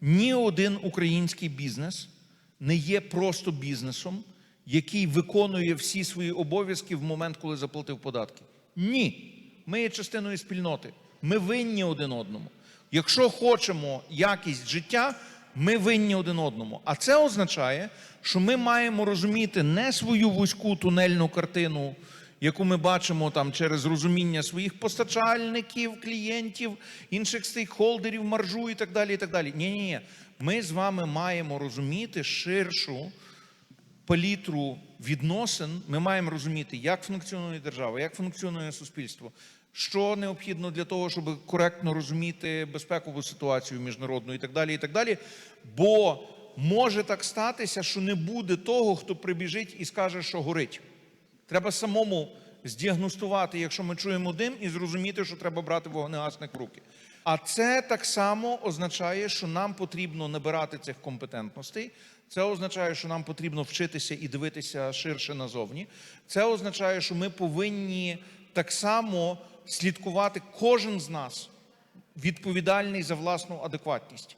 ні один український бізнес не є просто бізнесом, який виконує всі свої обов'язки в момент, коли заплатив податки. Ні. Ми є частиною спільноти. Ми винні один одному. Якщо хочемо якість життя, ми винні один одному. А це означає, що ми маємо розуміти не свою вузьку тунельну картину, яку ми бачимо там через розуміння своїх постачальників, клієнтів, інших стейкхолдерів, маржу і так далі. І так далі. Ні, ні, ні. Ми з вами маємо розуміти ширшу палітру відносин. Ми маємо розуміти, як функціонує держава, як функціонує суспільство. Що необхідно для того, щоб коректно розуміти безпекову ситуацію міжнародну і так далі, і так далі. Бо може так статися, що не буде того, хто прибіжить і скаже, що горить. Треба самому здіагностувати, якщо ми чуємо дим, і зрозуміти, що треба брати вогнегасник в руки. А це так само означає, що нам потрібно набирати цих компетентностей. Це означає, що нам потрібно вчитися і дивитися ширше назовні. Це означає, що ми повинні так само слідкувати кожен з нас відповідальний за власну адекватність.